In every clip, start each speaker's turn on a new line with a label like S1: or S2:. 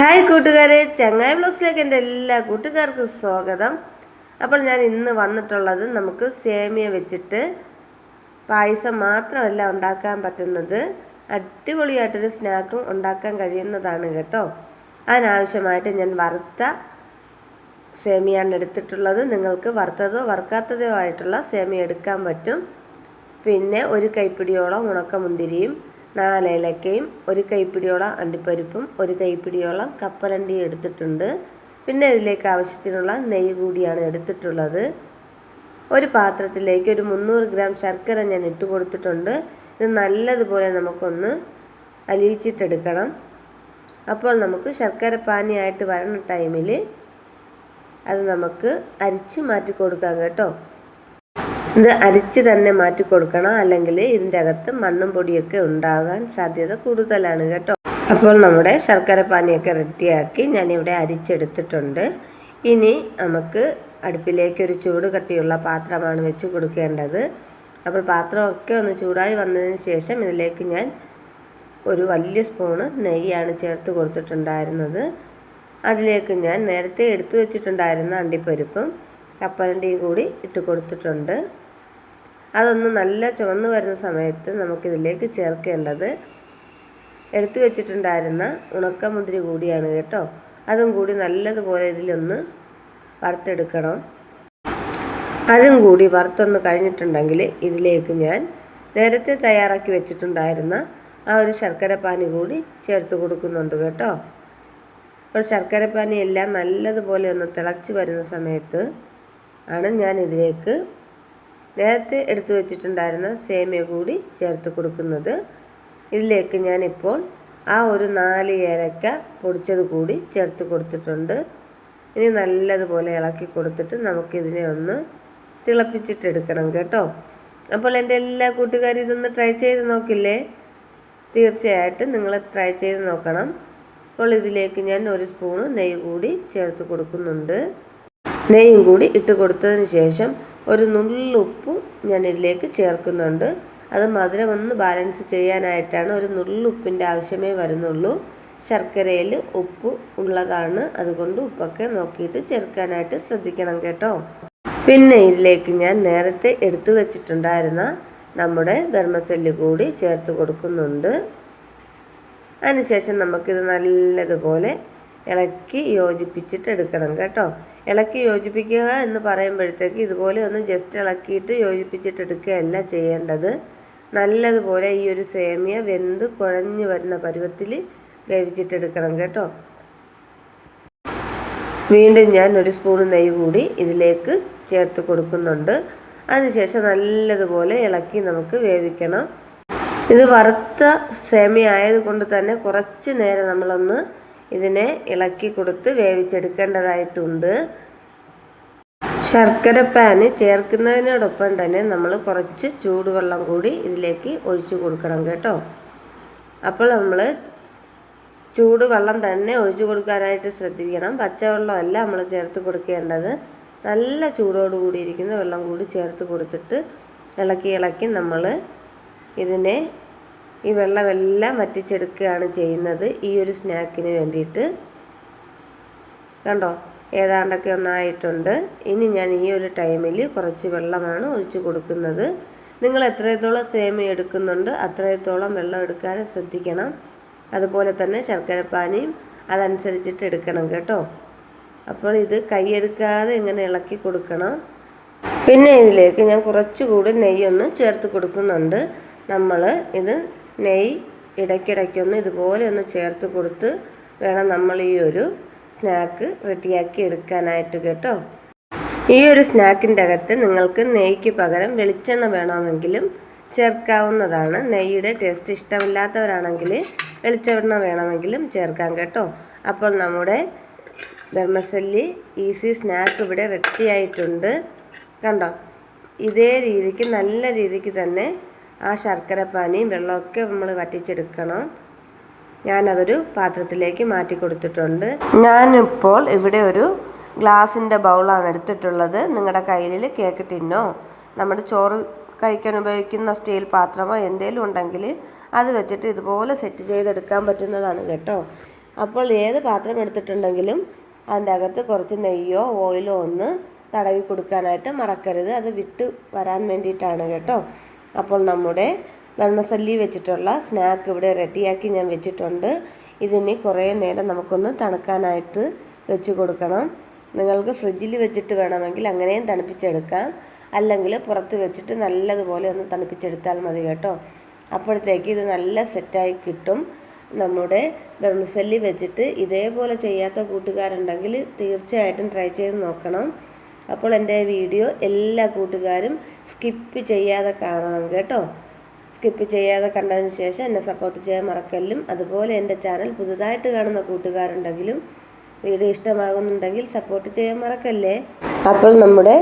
S1: Hi കൂട്ടുകാരെ ചങ്ങായി ബ്ലോഗ്സിലേക്ക് എന്റെ എല്ലാ കൂട്ടുകാർക്കും സ്വാഗതം. അപ്പോൾ ഞാൻ ഇന്ന് വന്നിട്ടുള്ളത് നമുക്ക് സേമിയ വെച്ചിട്ട് പായസം മാത്രമല്ല ഉണ്ടാക്കാൻ പറ്റുന്നത്. അടിപൊളിയായിട്ടൊരു സ്നാക്കും ഉണ്ടാക്കാൻ കഴിയുന്നതാണ് കേട്ടോ. അതിനാവശ്യമായിട്ട് ഞാൻ വറുത്ത സേമിയാണ് എടുത്തിട്ടുള്ളത്. നിങ്ങൾക്ക് വറുത്തതോ വറുക്കാത്തതോ ആയിട്ടുള്ള സേമിയ എടുക്കാൻ പറ്റും. പിന്നെ ഒരു കൈപ്പിടിയോളം ഉണക്കമുന്തിരിയും നാലേലക്കയും ഒരു കൈപ്പിടിയോളം അണ്ടിപ്പരിപ്പും ഒരു കൈപ്പിടിയോളം കപ്പലണ്ടിയും എടുത്തിട്ടുണ്ട്. പിന്നെ ഇതിലേക്ക് ആവശ്യത്തിനുള്ള നെയ്യ് കൂടിയാണ് എടുത്തിട്ടുള്ളത്. ഒരു പാത്രത്തിലേക്ക് ഒരു മുന്നൂറ് ഗ്രാം ശർക്കര ഞാൻ ഇട്ട് കൊടുത്തിട്ടുണ്ട്. ഇത് നല്ലതുപോലെ നമുക്കൊന്ന് അലിയിച്ചിട്ടെടുക്കണം. അപ്പോൾ നമുക്ക് ശർക്കര പാനിയായിട്ട് വരുന്ന ടൈമിൽ അത് നമുക്ക് അരിച്ച് മാറ്റി കൊടുക്കാം കേട്ടോ. ഇത് അരിച്ച് തന്നെ മാറ്റി കൊടുക്കണം. അല്ലെങ്കിൽ ഇതിന്റെ അകത്ത് മണ്ണും പൊടിയൊക്കെ ഉണ്ടാകാൻ സാധ്യത കൂടുതലാണ് കേട്ടോ. അപ്പോൾ നമ്മുടെ ശർക്കര പാനിയൊക്കെ റെഡിയാക്കി ഞാനിവിടെ അരിച്ചെടുത്തിട്ടുണ്ട്. ഇനി നമുക്ക് അടുപ്പിലേക്ക് ഒരു ചൂട് കട്ടിയുള്ള പാത്രമാണ് വെച്ച് കൊടുക്കേണ്ടത്. അപ്പോൾ പാത്രമൊക്കെ ഒന്ന് ചൂടായി വന്നതിന് ശേഷം ഇതിലേക്ക് ഞാൻ ഒരു വലിയ സ്പൂണ് നെയ്യാണ് ചേർത്ത് കൊടുത്തിട്ടുണ്ടായിരുന്നത്. അതിലേക്ക് ഞാൻ നേരത്തെ എടുത്തു വെച്ചിട്ടുണ്ടായിരുന്ന അണ്ടിപ്പരിപ്പും കപ്പലണ്ടിയും കൂടി ഇട്ട് കൊടുത്തിട്ടുണ്ട്. അതൊന്ന് നല്ല ചുവന്ന് വരുന്ന സമയത്ത് നമുക്കിതിലേക്ക് ചേർക്കേണ്ടത് എടുത്തു വെച്ചിട്ടുണ്ടായിരുന്ന ഉണക്കമുന്തിരി കൂടിയാണ് കേട്ടോ. അതും കൂടി നല്ലതുപോലെ ഇതിലൊന്ന് വറുത്തെടുക്കണം. അതും കൂടി വറുത്തൊന്ന് കഴിഞ്ഞിട്ടുണ്ടെങ്കിൽ ഇതിലേക്ക് ഞാൻ നേരത്തെ തയ്യാറാക്കി വെച്ചിട്ടുണ്ടായിരുന്ന ആ ഒരു ശർക്കര പാനി കൂടി ചേർത്ത് കൊടുക്കുന്നുണ്ട് കേട്ടോ. അപ്പോൾ ശർക്കര പാനി എല്ലാം നല്ലതുപോലെ ഒന്ന് തിളച്ച് വരുന്ന സമയത്ത് ആണ് ഞാൻ ഇതിലേക്ക് നേരത്തെ എടുത്തു വെച്ചിട്ടുണ്ടായിരുന്ന സേമിയ കൂടി ചേർത്ത് കൊടുക്കുന്നത്. ഇതിലേക്ക് ഞാനിപ്പോൾ ആ ഒരു നാല് ഏലക്ക പൊടിച്ചത് കൂടി ചേർത്ത് കൊടുത്തിട്ടുണ്ട്. ഇനി നല്ലതുപോലെ ഇളക്കി കൊടുത്തിട്ട് നമുക്കിതിനെ ഒന്ന് തിളപ്പിച്ചിട്ടെടുക്കണം കേട്ടോ. അപ്പോൾ എന്റെ എല്ലാ കൂട്ടുകാരും ഇതൊന്ന് ട്രൈ ചെയ്ത് നോക്കില്ലേ? തീർച്ചയായിട്ടും നിങ്ങൾ ട്രൈ ചെയ്ത് നോക്കണം. അപ്പോൾ ഇതിലേക്ക് ഞാൻ ഒരു സ്പൂണ് നെയ്യ് കൂടി ചേർത്ത് കൊടുക്കുന്നുണ്ട്. നെയ്യും കൂടി ഇട്ട് കൊടുത്തതിന് ശേഷം ഒരു നുള്ളുപ്പ് ഞാൻ ഇതിലേക്ക് ചേർക്കുന്നുണ്ട്. അത് മധുരം ഒന്ന് ബാലൻസ് ചെയ്യാനായിട്ടാണ് ഒരു നുള്ളുപ്പിന്റെ ആവശ്യമേ വരുന്നുള്ളൂ. ശർക്കരയിൽ ഉപ്പ് ഉള്ളതാണ്. അതുകൊണ്ട് ഉപ്പൊക്കെ നോക്കിയിട്ട് ചേർക്കാനായിട്ട് ശ്രദ്ധിക്കണം കേട്ടോ. പിന്നെ ഇതിലേക്ക് ഞാൻ നേരത്തെ എടുത്തു വെച്ചിട്ടുണ്ടായിരുന്ന നമ്മുടെ ബർമസല്ലി കൂടി ചേർത്ത് കൊടുക്കുന്നുണ്ട്. അതിനുശേഷം നമുക്കിത് നല്ലതുപോലെ ഇളക്കി യോജിപ്പിച്ചിട്ട് എടുക്കണം കേട്ടോ. ഇളക്കി യോജിപ്പിക്കുക എന്ന് പറയുമ്പോഴത്തേക്ക് ഇതുപോലെ ഒന്ന് ജസ്റ്റ് ഇളക്കിയിട്ട് യോജിപ്പിച്ചിട്ട് എടുക്കുകയല്ല ചെയ്യേണ്ടത്. നല്ലതുപോലെ ഈ ഒരു സേമിയ വെന്ത് കുഴഞ്ഞു വരുന്ന പരുവത്തിൽ വേവിച്ചിട്ടെടുക്കണം കേട്ടോ. വീണ്ടും ഞാൻ ഒരു സ്പൂൺ നെയ്യ് കൂടി ഇതിലേക്ക് ചേർത്ത് കൊടുക്കുന്നുണ്ട്. അതിനുശേഷം നല്ലതുപോലെ ഇളക്കി നമുക്ക് വേവിക്കണം. ഇത് വറുത്ത സേമിയ ആയതുകൊണ്ട് തന്നെ കുറച്ച് നേരം നമ്മളൊന്ന് ഇതിനെ ഇളക്കി കൊടുത്ത് വേവിച്ചെടുക്കേണ്ടതായിട്ടുണ്ട്. ശർക്കര പാന് ചേർക്കുന്നതിനോടൊപ്പം തന്നെ നമ്മൾ കുറച്ച് ചൂടുവെള്ളം കൂടി ഇതിലേക്ക് ഒഴിച്ചു കൊടുക്കണം കേട്ടോ. അപ്പോൾ നമ്മൾ ചൂടുവെള്ളം തന്നെ ഒഴിച്ചു കൊടുക്കാനായിട്ട് ശ്രദ്ധിക്കണം. പച്ചവെള്ളമല്ല നമ്മൾ ചേർത്ത് കൊടുക്കേണ്ടത്. നല്ല ചൂടോട് കൂടിയിരിക്കുന്ന വെള്ളം കൂടി ചേർത്ത് കൊടുത്തിട്ട് ഇളക്കി ഇളക്കി നമ്മൾ ഇതിനെ ഈ വെള്ളമെല്ലാം വറ്റിച്ചെടുക്കുകയാണ് ചെയ്യുന്നത് ഈ ഒരു സ്നാക്കിന് വേണ്ടിയിട്ട്. കണ്ടോ? ഏതാണ്ടൊക്കെ ഒന്നായിട്ടുണ്ട്. ഇനി ഞാൻ ഈ ഒരു ടൈമിൽ കുറച്ച് വെള്ളമാണ് ഒഴിച്ചു കൊടുക്കുന്നത്. നിങ്ങൾ എത്രത്തോളം സേമ എടുക്കുന്നുണ്ട് അത്രത്തോളം വെള്ളം എടുക്കാൻ ശ്രദ്ധിക്കണം. അതുപോലെ തന്നെ ശർക്കരപ്പാനിയും അതനുസരിച്ചിട്ട് എടുക്കണം കേട്ടോ. അപ്പോൾ ഇത് കൈയെടുക്കാതെ ഇങ്ങനെ ഇളക്കി കൊടുക്കണം. പിന്നെ ഇതിലേക്ക് ഞാൻ കുറച്ചുകൂടി നെയ്യൊന്ന് ചേർത്ത് കൊടുക്കുന്നുണ്ട്. നമ്മൾ ഇത് നെയ്യ് ഇടയ്ക്കിടയ്ക്കൊന്ന് ഇതുപോലെ ഒന്ന് ചേർത്ത് കൊടുത്ത് വേണം നമ്മൾ ഈ ഒരു സ്നാക്ക് റെഡിയാക്കി എടുക്കാനായിട്ട് കേട്ടോ. ഈ ഒരു സ്നാക്കിന്റെ അകത്ത് നിങ്ങൾക്ക് നെയ്ക്ക് പകരം വെളിച്ചെണ്ണ വേണമെങ്കിലും ചേർക്കാവുന്നതാണ്. നെയ്യുടെ ടേസ്റ്റ് ഇഷ്ടമില്ലാത്തവരാണെങ്കിൽ വെളിച്ചെണ്ണ വേണമെങ്കിലും ചേർക്കാം കേട്ടോ. അപ്പോൾ നമ്മുടെ ധർമ്മശല്ലി ഈസി സ്നാക്ക് ഇവിടെ റെഡിയായിട്ടുണ്ട്. കണ്ടോ? ഇതേ രീതിക്ക് നല്ല രീതിക്ക് തന്നെ ആ ശർക്കര പാനിയും വെള്ളമൊക്കെ നമ്മൾ വറ്റിച്ചെടുക്കണം. ഞാനതൊരു പാത്രത്തിലേക്ക് മാറ്റി കൊടുത്തിട്ടുണ്ട്. ഞാനിപ്പോൾ ഇവിടെ ഒരു ഗ്ലാസിന്റെ ബൗളാണ് എടുത്തിട്ടുള്ളത്. നിങ്ങളുടെ കയ്യിൽ കേക്ക് ടിന്നോ നമ്മുടെ ചോറ് കഴിക്കാൻ ഉപയോഗിക്കുന്ന സ്റ്റീൽ പാത്രമോ എന്തെങ്കിലും ഉണ്ടെങ്കിൽ അത് വെച്ചിട്ട് ഇതുപോലെ സെറ്റ് ചെയ്തെടുക്കാൻ പറ്റുന്നതാണ് കേട്ടോ. അപ്പോൾ ഏത് പാത്രം എടുത്തിട്ടുണ്ടെങ്കിലും അതിന്റെ അകത്ത് കുറച്ച് നെയ്യോ ഓയിലോ ഒന്ന് തടവി കൊടുക്കാനായിട്ട് മറക്കരുത്. അത് വിട്ട് വരാൻ വേണ്ടിയിട്ടാണ് കേട്ടോ. അപ്പോൾ നമ്മുടെ വെണ്ണസല്ലി വെച്ചിട്ടുള്ള സ്നാക്ക് ഇവിടെ റെഡിയാക്കി ഞാൻ വെച്ചിട്ടുണ്ട്. ഇതിന് കുറേ നേരം നമുക്കൊന്ന് തണുക്കാനായിട്ട് വെച്ച് കൊടുക്കണം. നിങ്ങൾക്ക് ഫ്രിഡ്ജിൽ വെച്ചിട്ട് വേണമെങ്കിൽ അങ്ങനെയും തണുപ്പിച്ചെടുക്കാം. അല്ലെങ്കിൽ പുറത്ത് വെച്ചിട്ട് നല്ലതുപോലെ ഒന്ന് തണുപ്പിച്ചെടുത്താൽ മതി കേട്ടോ. അപ്പോഴത്തേക്ക് ഇത് നല്ല സെറ്റായി കിട്ടും. നമ്മുടെ ബ്രണ്ണുസല്ലി വെച്ചിട്ട് ഇതേപോലെ ചെയ്യാത്ത കൂട്ടുകാരുണ്ടെങ്കിൽ തീർച്ചയായിട്ടും ട്രൈ ചെയ്ത് നോക്കണം. അപ്പോൾ എന്റെ വീഡിയോ എല്ലാ കൂട്ടുകാരും സ്കിപ്പ് ചെയ്യാതെ കാണണം കേട്ടോ. സ്കിപ്പ് ചെയ്യാതെ കണ്ടതിന് ശേഷം എന്നെ സപ്പോർട്ട് ചെയ്യാൻ മറക്കല്ലും. അതുപോലെ എന്റെ ചാനൽ പുതുതായിട്ട് കാണുന്ന കൂട്ടുകാരുണ്ടെങ്കിലും വീഡിയോ ഇഷ്ടമാകുന്നുണ്ടെങ്കിൽ സപ്പോർട്ട് ചെയ്യാൻ മറക്കല്ലേ? അപ്പോൾ നമ്മുടെ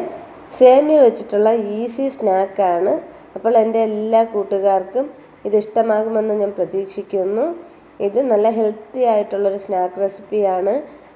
S1: സേമിയ വെച്ചിട്ടുള്ള ഈസി സ്നാക്കാണ് അപ്പോൾ എന്റെ എല്ലാ കൂട്ടുകാർക്കും ഇത് ഇഷ്ടമാകുമെന്ന് ഞാൻ പ്രതീക്ഷിക്കുന്നു. ഇത് നല്ല ഹെൽത്തി ആയിട്ടുള്ളൊരു സ്നാക്ക് റെസിപ്പിയാണ്